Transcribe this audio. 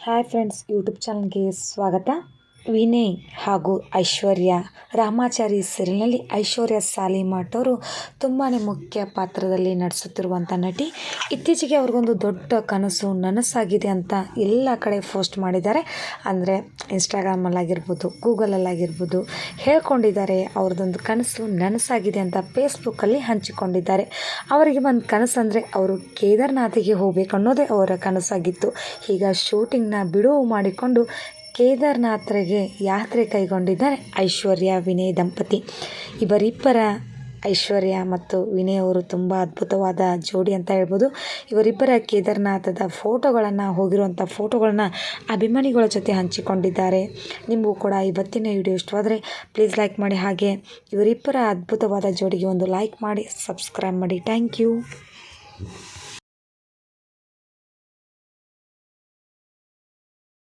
Hi friends YouTube ಚಾನಲ್ಗೆ ಸ್ವಾಗತ ವಿನಯ್ ಹಾಗೂ ಐಶ್ವರ್ಯ. ರಾಮಾಚಾರಿ ಸೀರಿಯಲ್ನಲ್ಲಿ ಐಶ್ವರ್ಯ ಸಾಲಿಮಠ್ ಅವರು ತುಂಬಾ ಮುಖ್ಯ ಪಾತ್ರದಲ್ಲಿ ನಟಿಸುತ್ತಿರುವಂಥ ನಟಿ. ಇತ್ತೀಚೆಗೆ ಅವ್ರಿಗೊಂದು ದೊಡ್ಡ ಕನಸು ನನಸಾಗಿದೆ ಅಂತ ಎಲ್ಲ ಕಡೆ ಪೋಸ್ಟ್ ಮಾಡಿದ್ದಾರೆ. ಅಂದರೆ ಇನ್ಸ್ಟಾಗ್ರಾಮಲ್ಲಾಗಿರ್ಬೋದು ಗೂಗಲಲ್ಲಾಗಿರ್ಬೋದು ಹೇಳ್ಕೊಂಡಿದ್ದಾರೆ. ಅವ್ರದ್ದೊಂದು ಕನಸು ನನಸಾಗಿದೆ ಅಂತ ಫೇಸ್ಬುಕ್ಕಲ್ಲಿ ಹಂಚಿಕೊಂಡಿದ್ದಾರೆ. ಅವರಿಗೆ ಒಂದು ಕನಸು ಅಂದರೆ ಅವರು ಕೇದಾರ್ನಾಥಿಗೆ ಹೋಗಬೇಕು ಅನ್ನೋದೇ ಅವರ ಕನಸಾಗಿತ್ತು. ಈಗ ಶೂಟಿಂಗ್ನ ಬಿಡುವು ಮಾಡಿಕೊಂಡು ಕೇದಾರ್ನಾಥ್ರಿಗೆ ಯಾತ್ರೆ ಕೈಗೊಂಡಿದ್ದಾರೆ ಐಶ್ವರ್ಯ ವಿನಯ್ ದಂಪತಿ. ಇವರಿಬ್ಬರ ಐಶ್ವರ್ಯ ಮತ್ತು ವಿನಯ್ ಅವರು ತುಂಬ ಅದ್ಭುತವಾದ ಜೋಡಿ ಅಂತ ಹೇಳ್ಬೋದು. ಇವರಿಬ್ಬರ ಕೇದಾರ್ನಾಥದ ಫೋಟೋಗಳನ್ನು, ಹೋಗಿರುವಂಥ ಫೋಟೋಗಳನ್ನು ಅಭಿಮಾನಿಗಳ ಜೊತೆ ಹಂಚಿಕೊಂಡಿದ್ದಾರೆ. ನಿಮಗೂ ಕೂಡ ಇವತ್ತಿನ ವಿಡಿಯೋ ಇಷ್ಟವಾದರೆ ಪ್ಲೀಸ್ ಲೈಕ್ ಮಾಡಿ. ಹಾಗೆ ಇವರಿಬ್ಬರ ಅದ್ಭುತವಾದ ಜೋಡಿಗೆ ಒಂದು ಲೈಕ್ ಮಾಡಿ ಸಬ್ಸ್ಕ್ರೈಬ್ ಮಾಡಿ. Thank you